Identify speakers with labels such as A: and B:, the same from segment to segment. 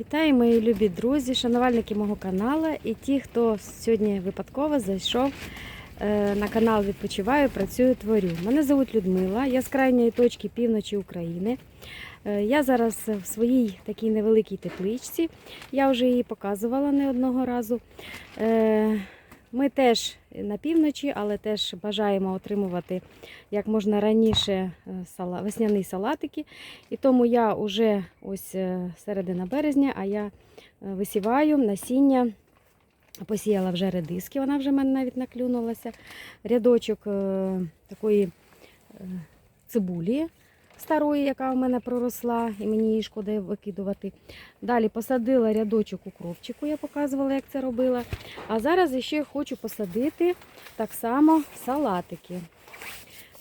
A: Вітаю, мої любі друзі, шанувальники мого каналу і ті, хто сьогодні випадково зайшов е, на канал Відпочиваю, працюю, творю. Мене звуть Людмила, я з крайньої точки півночі України. Е, Я зараз в своїй такій невеликій тепличці. Я вже її показувала не одного разу. Ми теж на півночі, але теж бажаємо отримувати як можна раніше е, весняні салатики. І тому я вже ось е, середина березня, а я е, висіваю насіння. Посіяла вже редиски, вона вже в мене навіть наклюнулася. Рядочок такої цибулі старої, яка в мене проросла, і мені її шкода викидувати. Далі посадила рядочок укропчику, я показувала, як це робила. А зараз ще хочу посадити так само салатики.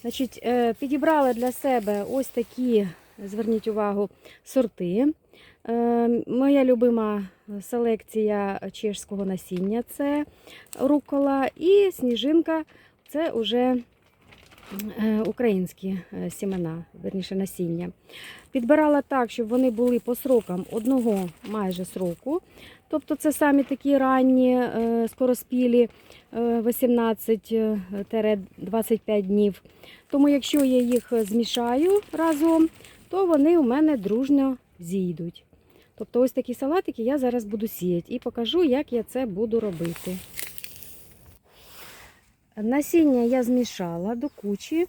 A: Значить, е, підібрала для себе ось такі, зверніть увагу, сорти. Е, Моя любима селекція чешського насіння це рукола і сніжинка це вже українські е, сімена, верніше насіння. Підбирала так, щоб вони були по срокам одного майже сроку. Тобто це самі такі ранні, е, скороспілі е, 18-25 днів. Тому якщо я їх змішаю разом, то вони у мене дружньо зійдуть. Тобто ось такі салатики я зараз буду сіяти і покажу, як я це буду робити. Насіння я змішала до кучі.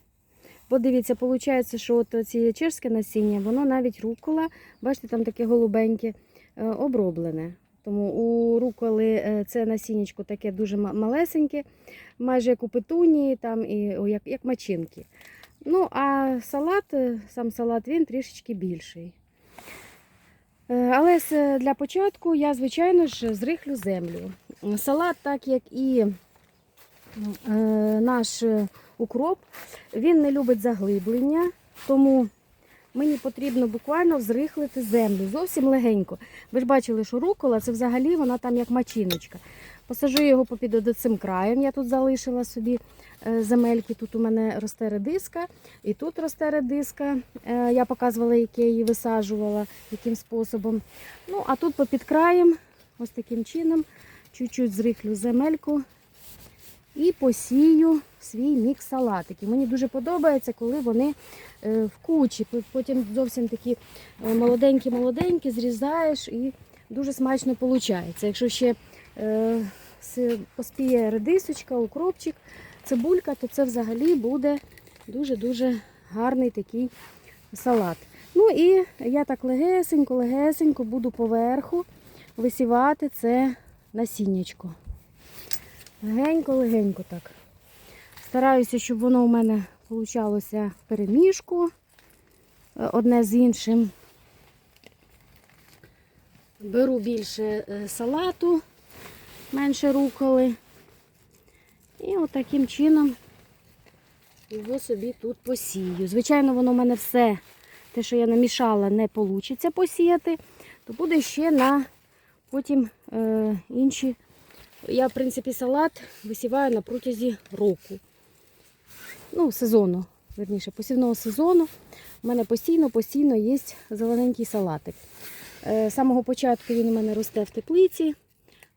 A: Бо дивіться, виходить, що от ці чешське насіння, воно навіть рукола, бачите, там таке голубеньке, е, оброблене. Тому у руколи е, це насіннячко таке дуже малесеньке, майже як у петунії, там і о, як, як мачинки. Ну, а салат, е, сам салат він трішечки більший. Але для початку я, звичайно ж, зрихлю землю. Салат, так як і наш е, укроп, він не любить заглиблення, тому мені потрібно буквально зрихлити землю зовсім легенько. Ви ж бачили, що рукола це взагалі вона там як мачиночка. Посажу його попід цим краєм. Я тут залишила собі е, земельки. Тут у мене росте редиска, і тут росте редиска. Е, Я показувала, яке її висаджувала, яким способом. Ну, а тут попід краєм, ось таким чином, чуть-чуть зрихлю земельку і посію свій мікс салатиків. Мені дуже подобається, коли вони е, в кучі. Потім зовсім такі молоденькі-молоденькі, зрізаєш і дуже смачно виходить. Якщо ще е, поспіє редисочка, укропчик, цибулька, то це взагалі буде дуже-дуже гарний такий салат. Ну і я так легесенько-легесенько буду поверху висівати це насіннячко. Легенько-легенько так. Стараюся, щоб воно у мене получалося в переміжку е, одне з іншим. Беру більше е, салату, менше руколи. І от чином його собі тут посію. Звичайно, воно в мене все, те, що я намішала, не вийде посіяти, то буде ще на потім е, інші. Я, в принципі, салат висіваю на протязі року. Ну, сезону, верніше, посівного сезону. У мене постійно-постійно є зелененький салатик. Е, З самого початку він у мене росте в теплиці,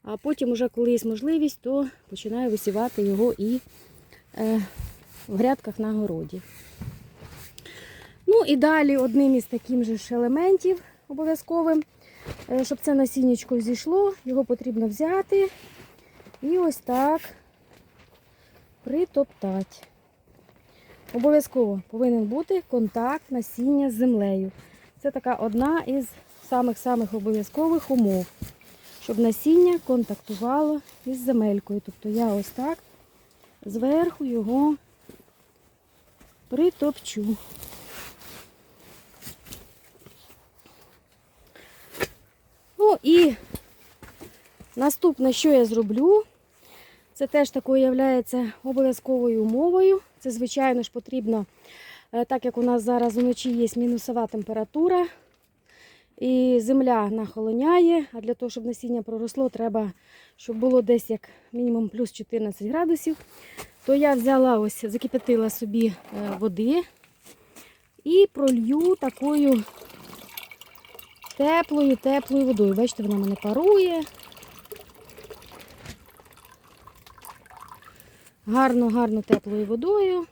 A: а потім, уже, коли є можливість, то починаю висівати його і е, в грядках на городі. Ну і далі одним із таких же ж елементів обов'язковим, е, щоб це насіннячко зійшло, його потрібно взяти і ось так притоптати. Обов'язково повинен бути контакт насіння з землею. Це така одна із самих-самих обов'язкових умов, щоб насіння контактувало із земелькою. Тобто я ось так зверху його притопчу. Ну і наступне, що я зроблю, це теж такою є обов'язковою умовою. Це, звичайно ж, потрібно, е, так як у нас зараз вночі є мінусова температура, і земля нахолоняє, а для того, щоб насіння проросло, треба, щоб було десь як мінімум плюс 14 градусів. То я взяла ось, закипятила собі е, води і пролью такою теплою, теплою водою. Бачите, вона мене парує. Гарно, гарно теплою водою.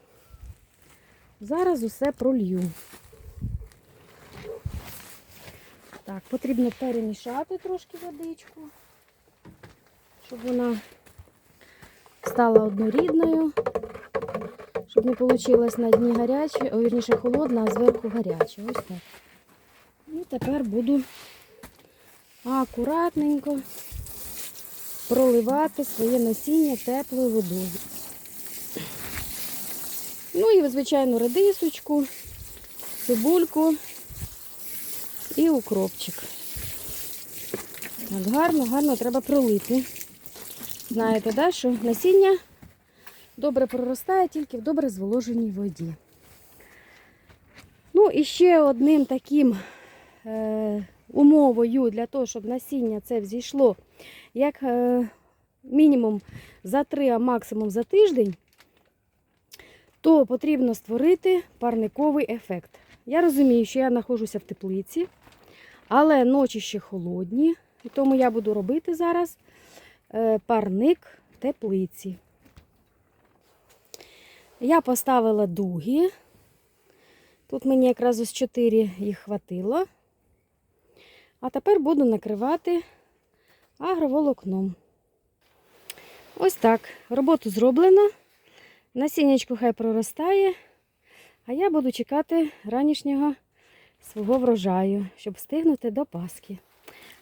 A: Зараз усе пролью. Так, потрібно перемішати трошки водичку, щоб вона стала однорідною, щоб не вийшло на дні гаряче, о, вірніше холодна, а зверху гаряче. Ось так. І тепер буду акуратненько проливати своє насіння теплою водою. Ну і, звичайно, редисочку, цибульку і укропчик. Так, гарно, гарно треба пролити. Знаєте, да, що насіння добре проростає тільки в добре зволоженій воді. Ну і ще одним таким е, умовою для того, щоб насіння це взійшло, як е, мінімум за 3, а максимум за тиждень, то потрібно створити парниковий ефект. Я розумію, що я знаходжуся в теплиці, але ночі ще холодні, і тому я буду робити зараз е, парник в теплиці. Я поставила дуги. Тут мені якраз ось 4 їх хватило. А тепер буду накривати агроволокном. Ось так. Роботу зроблено. Насіннячко хай проростає, а я буду чекати ранішнього свого врожаю, щоб встигнути до Пасхи.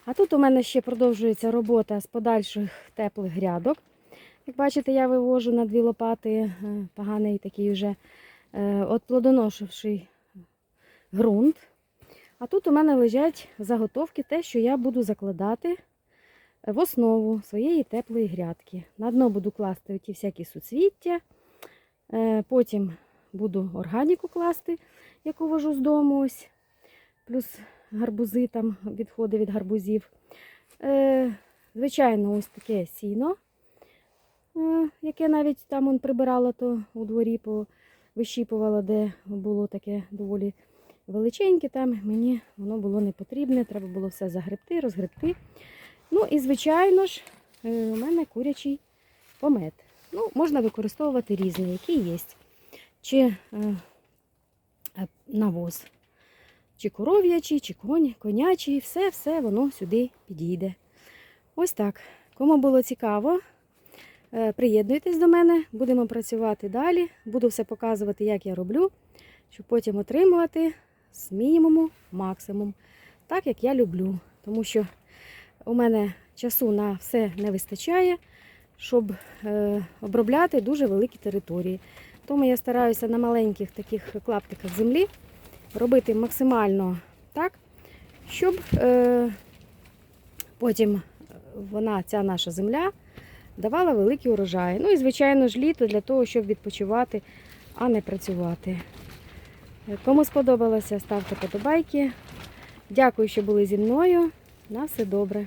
A: А тут у мене ще продовжується робота з подальших теплих грядок. Як бачите, я вивожу на дві лопати е, поганий такий вже е, отплодоношивший ґрунт. А тут у мене лежать заготовки, те, що я буду закладати в основу своєї теплої грядки. На дно буду класти ті всякі суцвіття. Е, Потім буду органіку класти, яку вожу з дому. ось. Плюс гарбузи, там відходи від гарбузів. Е, Звичайно, ось таке сіно, е, яке навіть там он прибирала то у дворі, вищіпувала, де було таке доволі величеньке. Там мені воно було не потрібне, треба було все загребти, розгребти. Ну і, звичайно ж, у мене курячий помет. Ну, можна використовувати різні, які є. Чи е, е, навоз, чи коров'ячий, чи конь, конячий, все-все воно сюди підійде. Ось так. Кому було цікаво, е, приєднуйтесь до мене, будемо працювати далі. Буду все показувати, як я роблю, щоб потім отримувати з мінімуму максимум, так як я люблю. Тому що у мене часу на все не вистачає щоб е, обробляти дуже великі території. Тому я стараюся на маленьких таких клаптиках землі робити максимально так, щоб е, потім вона, ця наша земля, давала великі урожаї. Ну і, звичайно ж, літо для того, щоб відпочивати, а не працювати. Кому сподобалося, ставте подобайки. Дякую, що були зі мною. На все добре.